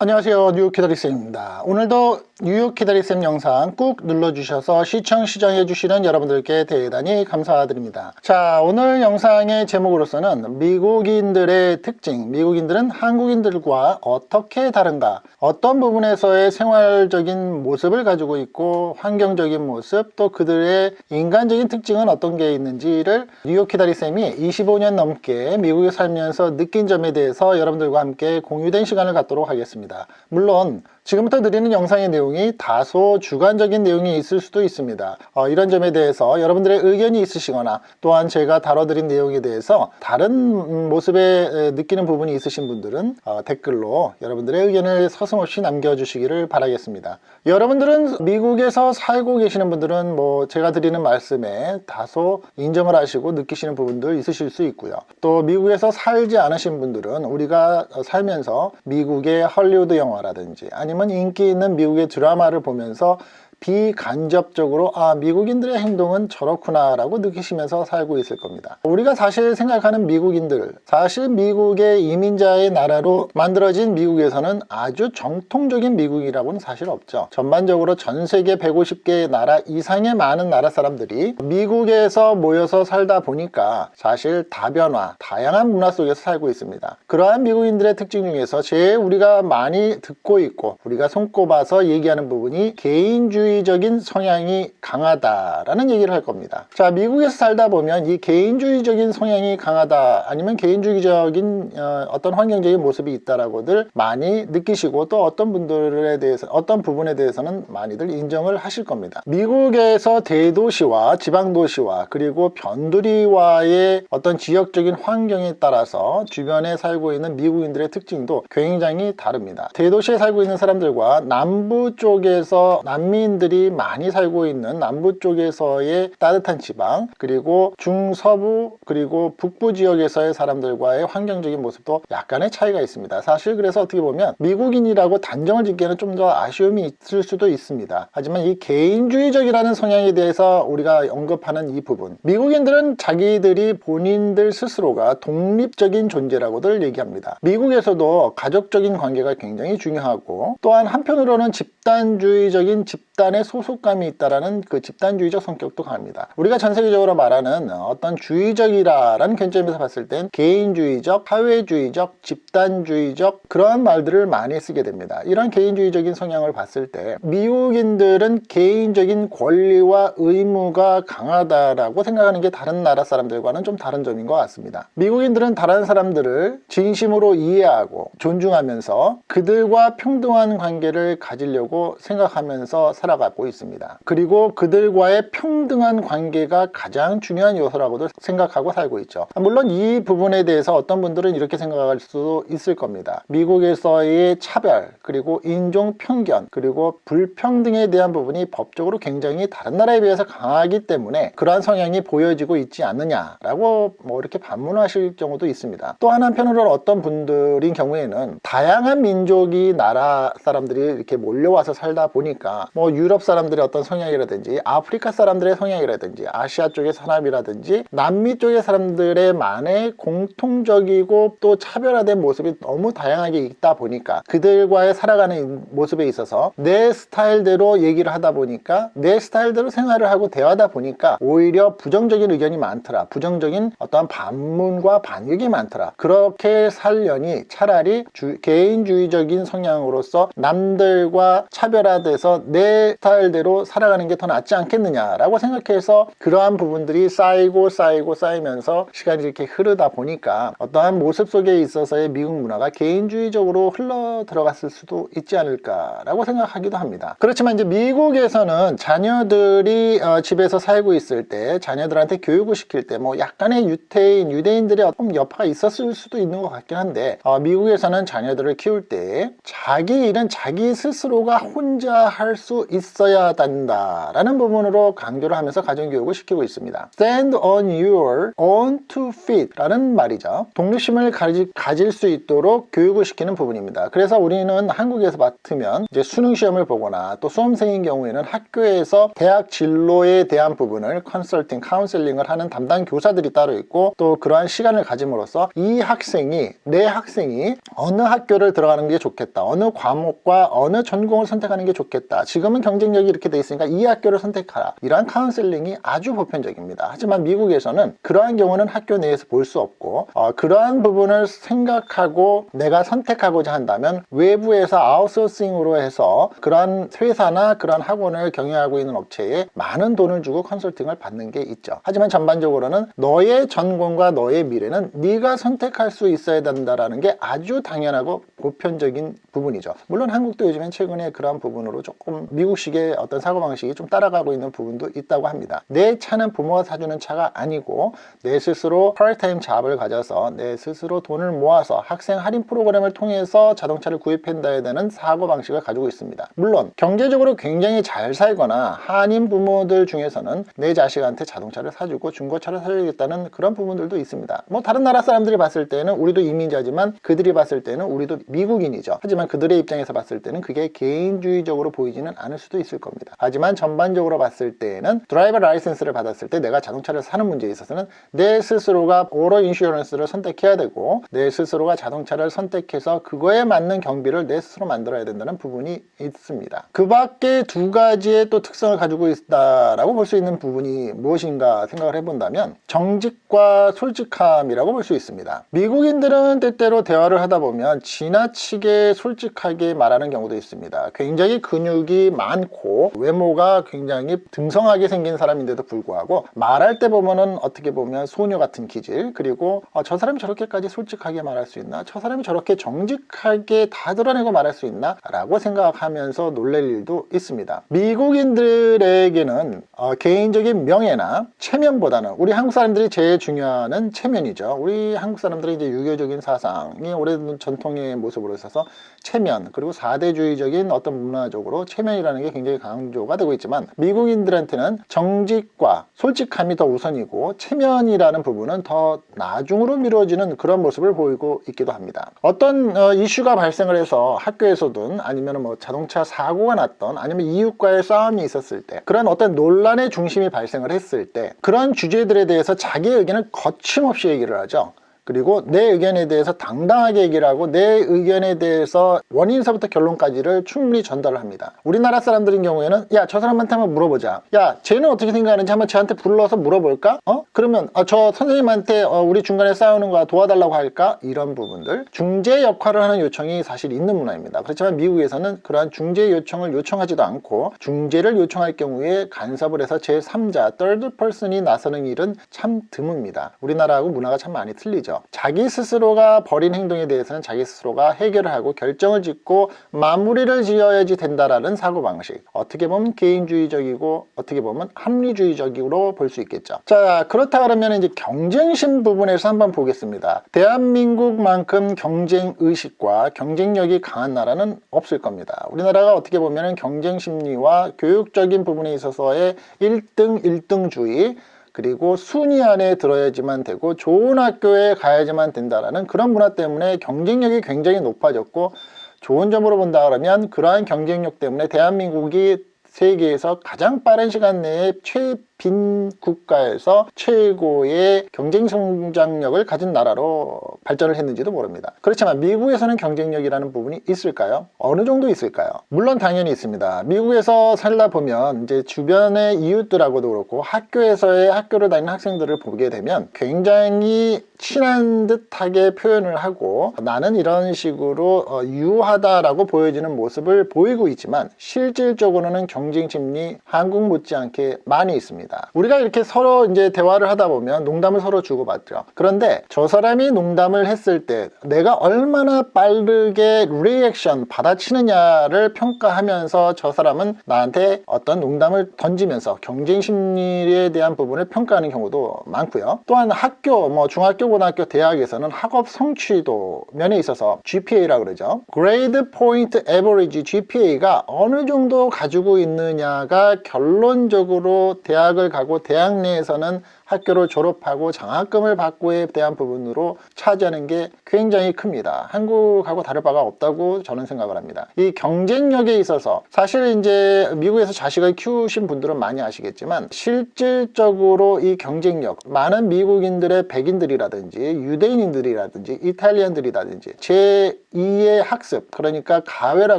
안녕하세요. 뉴욕 키다리쌤입니다. 오늘도 뉴욕 키다리쌤 영상 꾹 눌러주셔서 시청 시청해 주시는 여러분들께 대단히 감사드립니다. 자 오늘 영상의 제목으로서는 미국인들의 특징 미국인들은 한국인들과 어떻게 다른가 어떤 부분에서의 생활적인 모습을 가지고 있고 환경적인 모습 또 그들의 인간적인 특징은 어떤 게 있는지를 뉴욕 키다리쌤이 25년 넘게 미국에 살면서 느낀 점에 대해서 여러분들과 함께 공유된 시간을 갖도록 하겠습니다 물론 지금부터 드리는 영상의 내용이 다소 주관적인 내용이 있을 수도 있습니다. 어, 이런 점에 대해서 여러분들의 의견이 있으시거나 또한 제가 다뤄드린 내용에 대해서 다른 음, 모습에 에, 느끼는 부분이 있으신 분들은 어, 댓글로 여러분들의 의견을 서슴없이 남겨주시기를 바라겠습니다. 여러분들은 미국에서 살고 계시는 분들은 뭐 제가 드리는 말씀에 다소 인정을 하시고 느끼시는 부분들 있으실 수 있고요. 또 미국에서 살지 않으신 분들은 우리가 살면서 미국의 헐리 우드 영화라든지 아니면 인기 있는 미국의 드라마를 보면서 비간접적으로 아 미국인들의 행동은 저렇구나 라고 느끼시면서 살고 있을 겁니다. 우리가 사실 생각하는 미국인들 사실 미국의 이민자의 나라로 만들어진 미국에서는 아주 정통적인 미국이라고는 사실 없죠. 전반적으로 전 세계 150개의 나라 이상의 많은 나라 사람들이 미국에서 모여서 살다 보니까 사실 다변화, 다양한 문화 속에서 살고 있습니다. 그러한 미국인들의 특징 중에서 제일 우리가 많이 듣고 있고 우리가 손꼽아서 얘기하는 부분이 개인주의 적인 성향이 강하다라는 얘기를 할 겁니다. 자, 미국에서 살다 보면 이 개인주의적인 성향이 강하다 아니면 개인주의적인 어, 어떤 환경적인 모습이 있다라고들 많이 느끼시고 또 어떤 분들에 대해서 어떤 부분에 대해서는 많이들 인정을 하실 겁니다. 미국에서 대도시와 지방도시와 그리고 변두리와의 어떤 지역적인 환경에 따라서 주변에 살고 있는 미국인들의 특징도 굉장히 다릅니다. 대도시에 살고 있는 사람들과 남부 쪽에서 난민 들이 많이 살고 있는 남부 쪽에서의 따뜻한 지방 그리고 중서부 그리고 북부 지역에서의 사람들과의 환경적인 모습도 약간의 차이가 있습니다. 사실 그래서 어떻게 보면 미국인이라고 단정을 짓기에는 좀 더 아쉬움이 있을 수도 있습니다. 하지만 이 개인주의적이라는 성향에 대해서 우리가 언급하는 이 부분 미국인들은 자기들이 본인들 스스로가 독립적인 존재라고들 얘기합니다. 미국에서도 가족적인 관계가 굉장히 중요하고 또한 한편으로는 집단주의적인 집단 의 소속감이 있다라는 그 집단주의적 성격도 강합니다. 우리가 전 세계적으로 말하는 어떤 주의적이라는 관점에서 봤을 땐 개인주의적, 사회주의적, 집단주의적 그러한 말들을 많이 쓰게 됩니다. 이런 개인주의적인 성향을 봤을 때 미국인들은 개인적인 권리와 의무가 강하다라고 생각하는 게 다른 나라 사람들과는 좀 다른 점인 것 같습니다. 미국인들은 다른 사람들을 진심으로 이해하고 존중하면서 그들과 평등한 관계를 가지려고 생각하면서 살아가 고 있습니다. 그리고 그들과의 평등한 관계가 가장 중요한 요소라고도 생각하고 살고 있죠. 물론 이 부분에 대해서 어떤 분들은 이렇게 생각할 수도 있을 겁니다. 미국에서의 차별, 그리고 인종 편견, 그리고 불평등에 대한 부분이 법적으로 굉장히 다른 나라에 비해서 강하기 때문에 그러한 성향이 보여지고 있지 않느냐라고 뭐 이렇게 반문하실 경우도 있습니다. 또 한편으로는 어떤 분들인 경우에는 다양한 민족이 나라 사람들이 이렇게 몰려와서 살다 보니까 뭐 유럽 사람들의 어떤 성향이라든지 아프리카 사람들의 성향이라든지 아시아 쪽의 사람이라든지 남미 쪽의 사람들의 만의 공통적이고 또 차별화된 모습이 너무 다양하게 있다 보니까 그들과의 살아가는 모습에 있어서 내 스타일대로 얘기를 하다 보니까 내 스타일대로 생활을 하고 대화하다 보니까 오히려 부정적인 의견이 많더라. 부정적인 어떠한 반문과 반격이 많더라. 그렇게 살려니 차라리 주- 개인주의적인 성향으로서 남들과 차별화돼서 내 스타일대로 살아가는 게 더 낫지 않겠느냐라고 생각해서 그러한 부분들이 쌓이고 쌓이고 쌓이면서 시간이 이렇게 흐르다 보니까 어떠한 모습 속에 있어서의 미국 문화가 개인주의적으로 흘러 들어갔을 수도 있지 않을까라고 생각하기도 합니다. 그렇지만 이제 미국에서는 자녀들이 어, 집에서 살고 있을 때 자녀들한테 교육을 시킬 때 뭐 약간의 유태인, 유대인들의 어떤 여파가 있었을 수도 있는 것 같긴 한데 어, 미국에서는 자녀들을 키울 때 자기 일은 자기 스스로가 혼자 할 수 있 어야 된다라는 부분으로 강조를 하면서 가정교육을 시키고 있습니다. Stand on your own two feet라는 말이죠. 독립심을 가지, 가질 수 있도록 교육을 시키는 부분입니다. 그래서 우리는 한국에서 맡으면 이제 수능 시험을 보거나 또 수험생인 경우에는 학교에서 대학 진로에 대한 부분을 컨설팅, 카운셀링을 하는 담당 교사들이 따로 있고 또 그러한 시간을 가짐으로써 이 학생이 내 학생이 어느 학교를 들어가는 게 좋겠다. 어느 과목과 어느 전공을 선택하는 게 좋겠다. 지금은 경쟁력이 이렇게 돼 있으니까 이 학교를 선택하라. 이러한 카운셀링이 아주 보편적입니다. 하지만 미국에서는 그러한 경우는 학교 내에서 볼 수 없고 어, 그러한 부분을 생각하고 내가 선택하고자 한다면 외부에서 아웃소싱으로 해서 그러한 회사나 그러한 학원을 경영하고 있는 업체에 많은 돈을 주고 컨설팅을 받는 게 있죠. 하지만 전반적으로는 너의 전공과 너의 미래는 네가 선택할 수 있어야 된다라는 게 아주 당연하고 보편적인 부분이죠. 물론 한국도 요즘엔 최근에 그러한 부분으로 조금 미국 식의 어떤 사고방식이 좀 따라가고 있는 부분도 있다고 합니다. 내 차는 부모가 사주는 차가 아니고 내 스스로 파트타임 잡을 가져서 내 스스로 돈을 모아서 학생 할인 프로그램을 통해서 자동차를 구입한다야 되는 사고방식을 가지고 있습니다. 물론 경제적으로 굉장히 잘 살거나 한인 부모들 중에서는 내 자식한테 자동차를 사주고 중고차를 사주겠다는 그런 부분들도 있습니다. 뭐 다른 나라 사람들이 봤을 때는 우리도 이민자지만 그들이 봤을 때는 우리도 미국인이죠. 하지만 그들의 입장에서 봤을 때는 그게 개인주의적으로 보이지는 않을 수도 있을 겁니다. 하지만 전반적으로 봤을 때는 드라이버 라이센스를 받았을 때 내가 자동차를 사는 문제에 있어서는 내 스스로가 오로 인슈어런스를 선택해야 되고 내 스스로가 자동차를 선택해서 그거에 맞는 경비를 내 스스로 만들어야 된다는 부분이 있습니다. 그 밖에 두 가지의 또 특성을 가지고 있다라고 볼 수 있는 부분이 무엇인가 생각을 해본다면 정직과 솔직함이라고 볼 수 있습니다. 미국인들은 때때로 대화를 하다 보면 지나치게 솔직하게 말하는 경우도 있습니다. 굉장히 근육이 많고 외모가 굉장히 듬성하게 생긴 사람인데도 불구하고 말할 때 보면은 어떻게 보면 소녀 같은 기질 그리고 어, 저 사람이 저렇게까지 솔직하게 말할 수 있나? 저 사람이 저렇게 정직하게 다 드러내고 말할 수 있나? 라고 생각하면서 놀랄 일도 있습니다. 미국인들에게는 어, 개인적인 명예나 체면보다는 우리 한국 사람들이 제일 중요한 체면이죠. 우리 한국 사람들은 이제 유교적인 사상이 오래된 전통의 모습으로 있어서 체면 그리고 사대주의적인 어떤 문화적으로 체면이라는 게 굉장히 강조가 되고 있지만 미국인들한테는 정직과 솔직함이 더 우선이고 체면이라는 부분은 더 나중으로 미뤄지는 그런 모습을 보이고 있기도 합니다. 어떤 어, 이슈가 발생을 해서 학교에서든 아니면 뭐 자동차 사고가 났던 아니면 이웃과의 싸움이 있었을 때 그런 어떤 논란의 중심이 발생을 했을 때 그런 주제들에 대해서 자기 의견을 거침없이 얘기를 하죠. 그리고 내 의견에 대해서 당당하게 얘기를 하고 내 의견에 대해서 원인서부터 결론까지를 충분히 전달을 합니다. 우리나라 사람들인 경우에는 야 저 사람한테 한번 물어보자. 야 쟤는 어떻게 생각하는지 한번 쟤한테 불러서 물어볼까? 어? 그러면 아, 저 선생님한테 어, 우리 중간에 싸우는 거 도와달라고 할까? 이런 부분들 중재 역할을 하는 요청이 사실 있는 문화입니다. 그렇지만 미국에서는 그러한 중재 요청을 요청하지도 않고 중재를 요청할 경우에 간섭을 해서 제3자 third person이 나서는 일은 참 드뭅니다. 우리나라하고 문화가 참 많이 틀리죠. 자기 스스로가 벌인 행동에 대해서는 자기 스스로가 해결을 하고 결정을 짓고 마무리를 지어야지 된다라는 사고방식. 어떻게 보면 개인주의적이고 어떻게 보면 합리주의적으로 볼 수 있겠죠. 자, 그렇다 그러면 이제 경쟁심 부분에서 한번 보겠습니다. 대한민국만큼 경쟁 의식과 경쟁력이 강한 나라는 없을 겁니다. 우리나라가 어떻게 보면 경쟁 심리와 교육적인 부분에 있어서의 1등 1등주의 그리고 순위 안에 들어야지만 되고 좋은 학교에 가야지만 된다라는 그런 문화 때문에 경쟁력이 굉장히 높아졌고 좋은 점으로 본다 그러면 그러한 경쟁력 때문에 대한민국이 세계에서 가장 빠른 시간 내에 최 빈 국가에서 최고의 경쟁 성장력을 가진 나라로 발전을 했는지도 모릅니다. 그렇지만 미국에서는 경쟁력이라는 부분이 있을까요? 어느 정도 있을까요? 물론 당연히 있습니다. 미국에서 살다 보면 이제 주변의 이웃들하고도 그렇고 학교에서의 학교를 다니는 학생들을 보게 되면 굉장히 친한 듯하게 표현을 하고 나는 이런 식으로 어, 유하다라고 보여지는 모습을 보이고 있지만 실질적으로는 경쟁 심리 한국 못지않게 많이 있습니다. 있습니다. 우리가 이렇게 서로 이제 대화를 하다 보면 농담을 서로 주고받죠. 그런데 저 사람이 농담을 했을 때 내가 얼마나 빠르게 리액션 받아치느냐를 평가하면서 저 사람은 나한테 어떤 농담을 던지면서 경쟁 심리에 대한 부분을 평가하는 경우도 많고요. 또한 학교, 뭐 중학교, 고등학교, 대학에서는 학업 성취도 면에 있어서 GPA라 그러죠. Grade Point Average GPA가 어느 정도 가지고 있느냐가 결론적으로 대학 을 가고 대학 내에서는 학교를 졸업하고 장학금을 받고에 대한 부분으로 차지하는 게 굉장히 큽니다. 한국하고 다를 바가 없다고 저는 생각을 합니다. 이 경쟁력에 있어서 사실 이제 미국에서 자식을 키우신 분들은 많이 아시겠지만 실질적으로 이 경쟁력 많은 미국인들의 백인들이라든지 유대인들이라든지 이탈리안들이라든지 제2의 학습 그러니까 가외라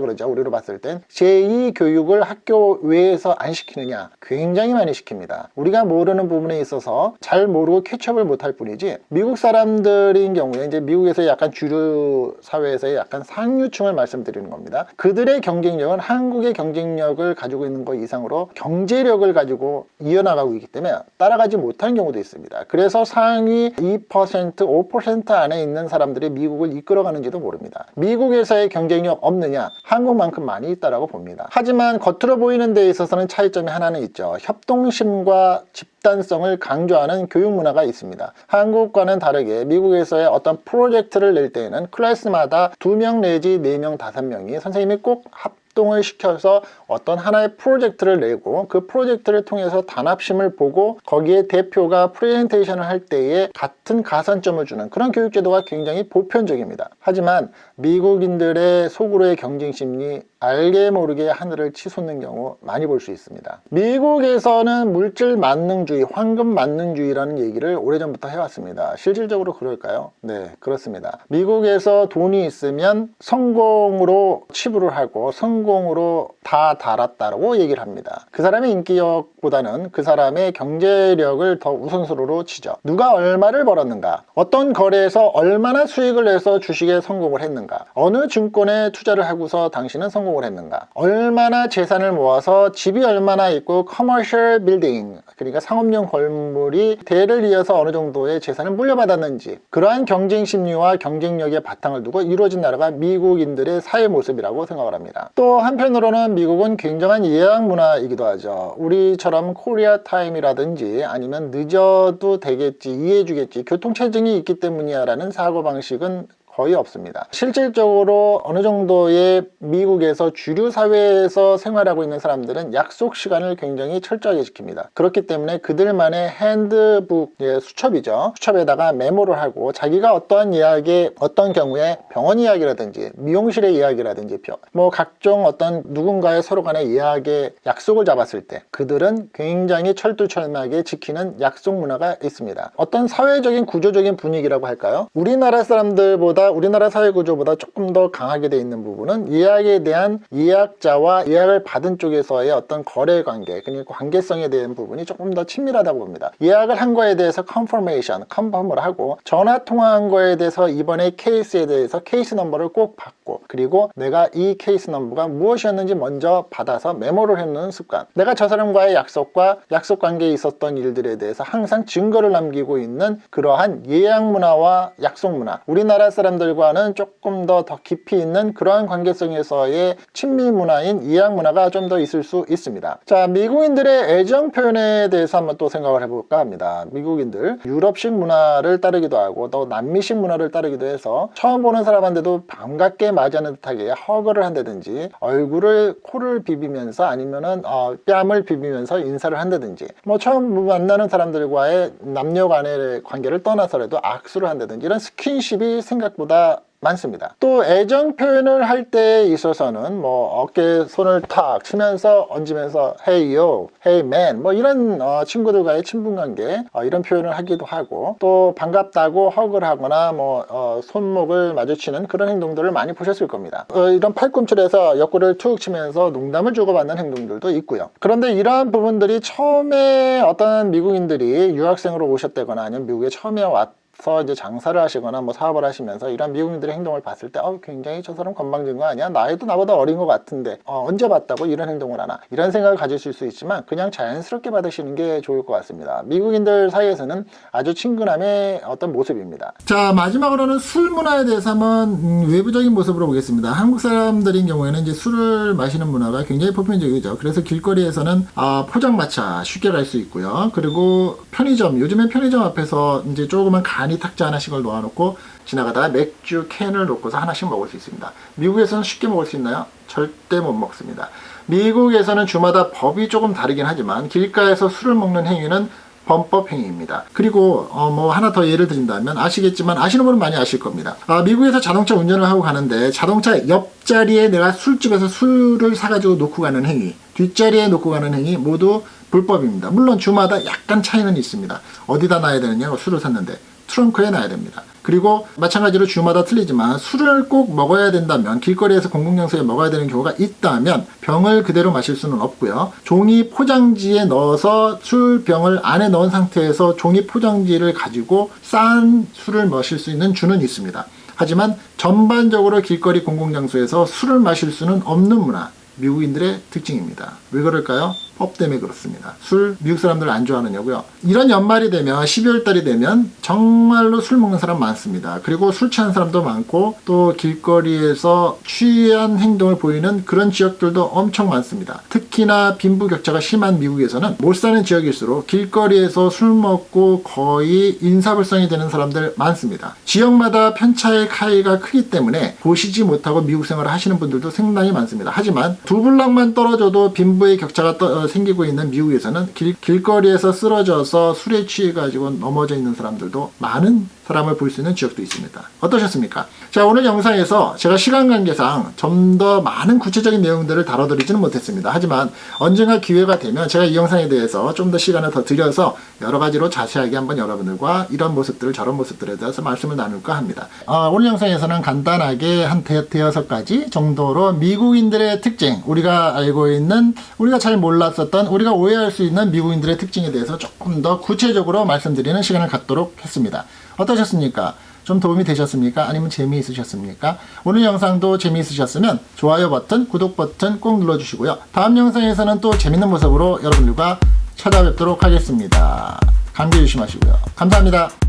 그러죠. 우리로 봤을 땐 제2 교육을 학교 외에서 안 시키느냐 굉장히 많이 시킵니다. 우리가 모르는 부분에 있어서 잘 모르고 캐치업을 못할 뿐이지 미국 사람들인 경우에 이제 미국에서 약간 주류 사회에서의 약간 상류층을 말씀드리는 겁니다. 그들의 경쟁력은 한국의 경쟁력을 가지고 있는 것 이상으로 경제력을 가지고 이어나가고 있기 때문에 따라가지 못하는 경우도 있습니다. 그래서 상위 2% 5% 안에 있는 사람들이 미국을 이끌어가는지도 모릅니다. 미국에서의 경쟁력 없느냐? 한국만큼 많이 있다라고 봅니다. 하지만 겉으로 보이는 데 있어서는 차이점이 하나는 있죠. 협동심과 집 단성을 강조하는 교육 문화가 있습니다. 한국과는 다르게 미국에서의 어떤 프로젝트를 낼 때에는 클래스마다 2명 내지 4명, 5명이 선생님이 꼭 합 동을 시켜서 어떤 하나의 프로젝트를 내고 그 프로젝트를 통해서 단합심을 보고 거기에 대표가 프레젠테이션을 할 때에 같은 가산점을 주는 그런 교육 제도가 굉장히 보편적입니다. 하지만 미국인들의 속으로의 경쟁 심리 알게 모르게 하늘을 치솟는 경우 많이 볼 수 있습니다. 미국에서는 물질 만능주의, 황금 만능주의라는 얘기를 오래전부터 해왔습니다. 실질적으로 그럴까요? 네, 그렇습니다. 미국에서 돈이 있으면 성공으로 치부를 하고 성공 으로 다 달았다고 얘기를 합니다. 그 사람의 인기력보다는 그 사람의 경제력을 더 우선순위로 치죠. 누가 얼마를 벌었는가? 어떤 거래에서 얼마나 수익을 내서 주식에 성공을 했는가? 어느 증권에 투자를 하고서 당신은 성공 성공을 했는가 얼마나 재산을 모아서 집이 얼마나 있고 커머셜 빌딩 그러니까 상업용 건물이 대를 이어서 어느 정도의 재산을 물려받았는지 그러한 경쟁 심리와 경쟁력의 바탕을 두고 이루어진 나라가 미국인들의 사회 모습이라고 생각을 합니다 또 한편으로는 미국은 굉장한 예약 문화이기도 하죠. 우리처럼 코리아 타임이라든지 아니면 늦어도 되겠지 이해해주겠지 교통체증이 있기 때문이야 라는 사고방식은 거의 없습니다. 실질적으로 어느 정도의 미국에서 주류 사회에서 생활하고 있는 사람들은 약속 시간을 굉장히 철저하게 지킵니다. 그렇기 때문에 그들만의 핸드북 예, 수첩이죠. 수첩에다가 메모를 하고 자기가 어떠한 이야기, 어떤 경우에 병원 이야기라든지 미용실의 이야기라든지 뭐 각종 어떤 누군가의 서로 간의 이야기 약속을 잡았을 때 그들은 굉장히 철두철미하게 지키는 약속 문화가 있습니다. 어떤 사회적인 구조적인 분위기라고 할까요? 우리나라 사람들보다 우리나라 사회 구조보다 조금 더 강하게 돼 있는 부분은 예약에 대한 예약자와 예약을 받은 쪽에서의 어떤 거래 관계, 그러니까 관계성에 대한 부분이 조금 더 친밀하다고 봅니다. 예약을 한 거에 대해서 컨퍼메이션, 컨펌을 하고 전화 통화한 거에 대해서 이번에 케이스에 대해서 케이스 넘버를 꼭 받고 그리고 내가 이 케이스 넘버가 무엇이었는지 먼저 받아서 메모를 해놓는 습관. 내가 저 사람과의 약속과 약속 관계에 있었던 일들에 대해서 항상 증거를 남기고 있는 그러한 예약 문화와 약속 문화. 우리나라 사람 사람들과는 조금 더 더 깊이 있는 그러한 관계성에서의 친미 문화인 이양 문화가 좀 더 있을 수 있습니다. 자, 미국인들의 애정 표현에 대해서 한번 또 생각을 해볼까 합니다. 미국인들 유럽식 문화를 따르기도 하고 또 남미식 문화를 따르기도 해서 처음 보는 사람한테도 반갑게 맞이하는 듯하게 허그를 한다든지 얼굴을 코를 비비면서 아니면은 어, 뺨을 비비면서 인사를 한다든지 뭐 처음 만나는 사람들과의 남녀 간의 관계를 떠나서라도 악수를 한다든지 이런 스킨십이 생각 보다 보다 많습니다. 또 애정 표현을 할 때에 있어서는 뭐 어깨에 손을 탁 치면서 얹으면서 hey man 뭐 이런 어, 친구들과의 친분 관계 어, 이런 표현을 하기도 하고 또 반갑다고 허그를 하거나 뭐 어, 손목을 마주치는 그런 행동들을 많이 보셨을 겁니다. 어, 이런 팔꿈치에서 옆구리를 툭 치면서 농담을 주고받는 행동들도 있고요. 그런데 이러한 부분들이 처음에 어떤 미국인들이 유학생으로 오셨다거나 아니면 미국에 처음에 왔 서 이제 장사를 하시거나 뭐 사업을 하시면서 이런 미국인들의 행동을 봤을 때 어, 굉장히 저 사람 건방진 거 아니야? 나이도 나보다 어린 것 같은데 어, 언제 봤다고 이런 행동을 하나? 이런 생각을 가지실 수 있지만 그냥 자연스럽게 받으시는 게 좋을 것 같습니다. 미국인들 사이에서는 아주 친근함의 어떤 모습입니다. 자 마지막으로는 술 문화에 대해서 한번 음, 외부적인 모습으로 보겠습니다. 한국 사람들인 경우에는 이제 술을 마시는 문화가 굉장히 보편적이죠. 그래서 길거리에서는 아, 포장마차 쉽게 갈 수 있고요. 그리고 편의점 요즘엔 편의점 앞에서 이제 조그만 간이 탁자 하나씩을 놓아놓고 지나가다가 맥주 캔을 놓고서 하나씩 먹을 수 있습니다. 미국에서는 쉽게 먹을 수 있나요? 절대 못 먹습니다. 미국에서는 주마다 법이 조금 다르긴 하지만 길가에서 술을 먹는 행위는 범법 행위입니다. 그리고 어, 뭐 하나 더 예를 드린다면 아시겠지만 아시는 분은 많이 아실 겁니다. 아, 미국에서 자동차 운전을 하고 가는데 자동차 옆자리에 내가 술집에서 술을 사가지고 놓고 가는 행위, 뒷자리에 놓고 가는 행위 모두 불법입니다. 물론 주마다 약간 차이는 있습니다. 어디다 놔야 되느냐 술을 샀는데 트렁크에 놔야 됩니다. 그리고 마찬가지로 주마다 틀리지만 술을 꼭 먹어야 된다면 길거리에서 공공장소에 먹어야 되는 경우가 있다면 병을 그대로 마실 수는 없고요. 종이 포장지에 넣어서 술병을 안에 넣은 상태에서 종이 포장지를 가지고 싼 술을 마실 수 있는 주는 있습니다. 하지만 전반적으로 길거리 공공장소에서 술을 마실 수는 없는 문화. 미국인들의 특징입니다. 왜 그럴까요? 법 때문에 그렇습니다. 술 미국 사람들 안 좋아하느냐고요. 이런 연말이 되면 12월 달이 되면 정말로 술 먹는 사람 많습니다. 그리고 술 취한 사람도 많고 또 길거리에서 취한 행동을 보이는 그런 지역들도 엄청 많습니다. 특히나 빈부격차가 심한 미국에서는 못 사는 지역일수록 길거리에서 술 먹고 거의 인사불성이 되는 사람들 많습니다. 지역마다 편차의 차이가 크기 때문에 보시지 못하고 미국 생활을 하시는 분들도 상당히 많습니다. 하지만 두 블락만 떨어져도 빈부의 격차가 떠- 어, 생기고 있는 미국에서는 길, 길거리에서 쓰러져서 술에 취해가지고 넘어져 있는 사람들도 많은 사람을 볼 수 있는 지역도 있습니다. 어떠셨습니까? 자, 오늘 영상에서 제가 시간 관계상 좀 더 많은 구체적인 내용들을 다뤄드리지는 못했습니다. 하지만 언젠가 기회가 되면 제가 이 영상에 대해서 좀 더 시간을 더 들여서 여러 가지로 자세하게 한번 여러분들과 이런 모습들, 저런 모습들에 대해서 말씀을 나눌까 합니다. 아, 오늘 영상에서는 간단하게 한 대, 대여섯 가지 정도로 미국인들의 특징, 우리가 알고 있는, 우리가 잘 몰랐었던, 우리가 오해할 수 있는 미국인들의 특징에 대해서 조금 더 구체적으로 말씀드리는 시간을 갖도록 했습니다. 어떠셨습니까? 좀 도움이 되셨습니까? 아니면 재미있으셨습니까? 오늘 영상도 재미있으셨으면 좋아요 버튼, 구독 버튼 꼭 눌러주시고요. 다음 영상에서는 또 재밌는 모습으로 여러분들과 찾아뵙도록 하겠습니다. 감기 조심하시고요. 감사합니다.